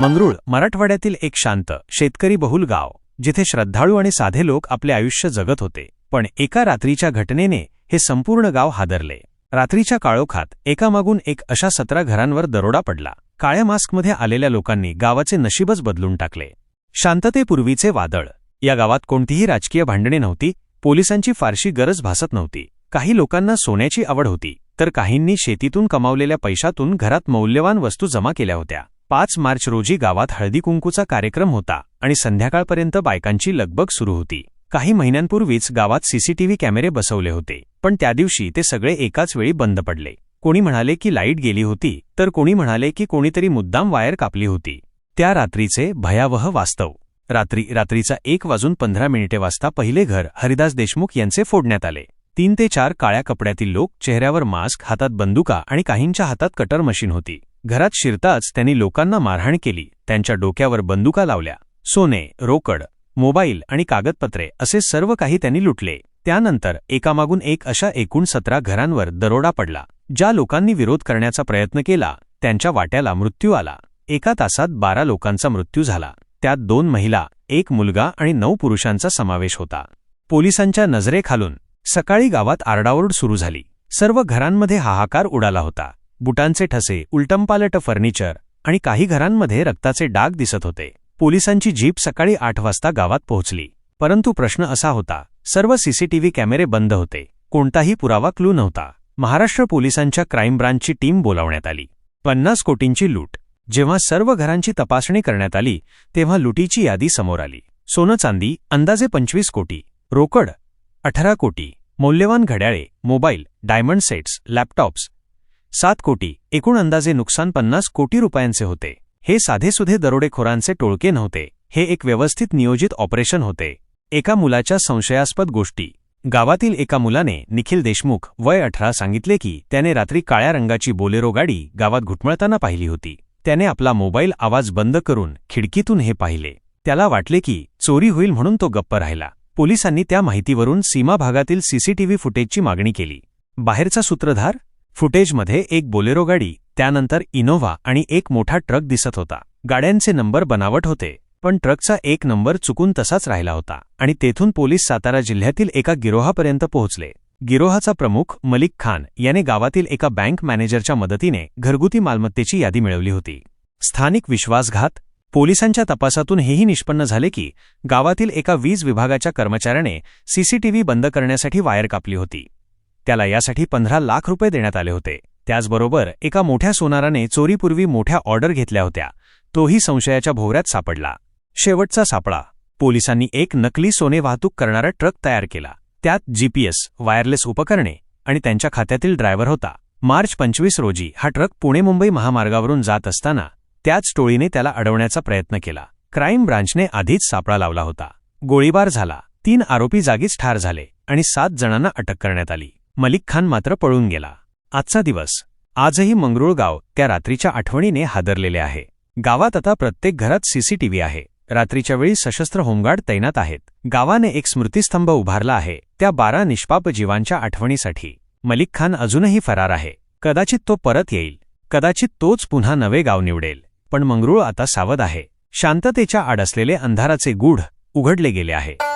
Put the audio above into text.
मंगरुळ मराठवाड्यातील एक शांत शेतकरी बहुल गाव जिथे श्रद्धाळू आणि साधे लोक आपले आयुष्य जगत होते. पण एका रात्रीच्या घटनेने हे संपूर्ण गाव हादरले. रात्रीच्या काळोखात एकामागून एक अशा सतरा घरांवर दरोडा पडला. काळ्या मास्कमध्ये आलेल्या लोकांनी गावाचे नशीबच बदलून टाकले. शांततेपूर्वीचे वादळ. या गावात कोणतीही राजकीय भांडणे नव्हती पोलिसांची फारशी गरज भासत नव्हती. काही लोकांना सोन्याची आवड होती तर काहींनी शेतीतून कमावलेल्या पैशातून घरात मौल्यवान वस्तू जमा केल्या होत्या. पाच मार्च रोजी गावात हळदी कुंकूचा कार्यक्रम होता आणि संध्याकाळपर्यंत बायकांची लगबग सुरू होती. काही महिन्यांपूर्वीच गावात सीसीटीव्ही कॅमेरे बसवले होते पण त्या दिवशी ते सगळे एकाच वेळी बंद पडले. कोणी म्हणाले की लाइट गेली होती तर कोणी म्हणाले की कोणीतरी मुद्दाम वायर कापली होती. त्या रात्रीचे भयावह वास्तव. रात्री रात्रीचा एक वाजून पंधरा मिनिटे वाजता पहिले घर हरिदास देशमुख यांचे फोडण्यात आले. तीन ते चार काळ्या कपड्यातील लोक चेहऱ्यावर मास्क हातात बंदुका आणि काहींच्या हातात कटर मशीन होती. घरात शिरताच त्यांनी लोकांना मारहाण केली. त्यांच्या डोक्यावर बंदुका लावल्या. सोने रोकड मोबाईल आणि कागदपत्रे असे सर्व काही त्यांनी लुटले. त्यानंतर एकामागून एक अशा एकूण सतरा घरांवर दरोडा पडला. ज्या लोकांनी विरोध करण्याचा प्रयत्न केला त्यांच्या वाट्याला मृत्यू आला. एका तासात बारा लोकांचा मृत्यू झाला. त्यात दोन महिला एक मुलगा आणि नऊ पुरुषांचा समावेश होता. पोलिसांच्या नजरेखालून सकाळी गावात आरडाओरड सुरू झाली. सर्व घरांमध्ये हाहाकार उडाला होता. बुटांचे ठसे उलटंपालट फर्निचर आणि काही घरांमध्ये रक्ताचे डाग दिसत होते. पोलिसांची जीप सकाळी आठ वाजता गावात पोहोचली. परंतु प्रश्न असा होता सर्व सीसीटीव्ही कॅमेरे बंद होते. कोणताही पुरावा क्लू नव्हता. महाराष्ट्र पोलिसांच्या क्राईम ब्रांचची टीम बोलावण्यात आली. पन्नास कोटींची लूट. जेव्हा सर्व घरांची तपासणी करण्यात आली तेव्हा लुटीची यादी समोर आली. सोनं चांदी अंदाजे पंचवीस कोटी. रोकड अठरा कोटी. मौल्यवान घड्याळे मोबाईल डायमंड सेट्स लॅपटॉप्स सात कोटी एकूण अंदाजे नुकसान पन्नास कोटी रुपयांचे होते. हे साधेसुधे दरोडेखोरांचे टोळके नव्हते. हे एक व्यवस्थित नियोजित ऑपरेशन होते. एका मुलाच्या संशयास्पद गोष्टी. गावातील एका मुलाने निखिल देशमुख वय अठरा सांगितले की त्याने रात्री काळ्या रंगाची बोलेरो गाडी गावात घुटमळताना पाहिली होती. त्याने आपला मोबाईल आवाज बंद करून खिडकीतून हे पाहिले. त्याला वाटले की चोरी होईल म्हणून तो गप्प राहिला. पोलिसांनी त्या माहितीवरून सीमा भागातील सीसीटीव्ही फुटेजची मागणी केली. बाहेरचा सूत्रधार? फुटेजमध्ये एक बोलेरो गाडी त्यानंतर इनोव्हा आणि एक मोठा ट्रक दिसत होता. गाड्यांचे नंबर बनावट होते पण ट्रकचा एक नंबर चुकून तसाच राहिला होता आणि तेथून पोलीस सातारा जिल्ह्यातील एका गिरोहापर्यंत पोहोचले. गिरोहाचा प्रमुख मलिक खान याने गावातील एका बँक मॅनेजरच्या मदतीने घरगुती मालमत्तेची यादी मिळवली होती. स्थानिक विश्वासघात? पोलिसांच्या तपासातून हेही निष्पन्न झाले की गावातील एका वीज विभागाच्या कर्मचाऱ्याने सीसीटीव्ही बंद करण्यासाठी वायर कापली होती. त्याला यासाठी पंधरा लाख रुपये देण्यात आले होते. त्याचबरोबर एका मोठ्या सोनाराने चोरीपूर्वी मोठ्या ऑर्डर घेतल्या होत्या. तोही संशयाच्या भोवऱ्यात सापडला. शेवटचा सापळा. पोलिसांनी एक नकली सोने वाहतूक करणारा ट्रक तयार केला. त्यात जीपीएस वायरलेस उपकरणे आणि त्यांच्या खात्यातील ड्रायव्हर होता. मार्च पंचवीस रोजी हा ट्रक पुणे मुंबई महामार्गावरून जात असताना त्याच टोळीने त्याला अडवण्याचा प्रयत्न केला. क्राईम ब्रांचने आधीच सापळा लावला होता. गोळीबार झाला. तीन आरोपी जागीच ठार झाले आणि सात जणांना अटक करण्यात आली. मलिक खान मात्र पळून गेला. आजचा दिवस. आजही मंगरूळ गाव त्या रात्रीच्या आठवणीने हादरलेले आहे. गावात आता प्रत्येक घरात सीसीटीव्ही आहे. रात्रीच्या वेळी सशस्त्र होमगार्ड तैनात आहेत. गावाने एक स्मृतिस्तंभ उभारला आहे त्या बारा निष्पाप जीवांच्या आठवणीसाठी. मलिक खान अजूनही फरार आहे. कदाचित तो परत येईल. कदाचित तोच पुन्हा नवे गाव निवडेल. पण मंगरुळ आता सावध आहे. शांततेच्या आड असलेले अंधाराचे गूढ उघडले गेले आहे.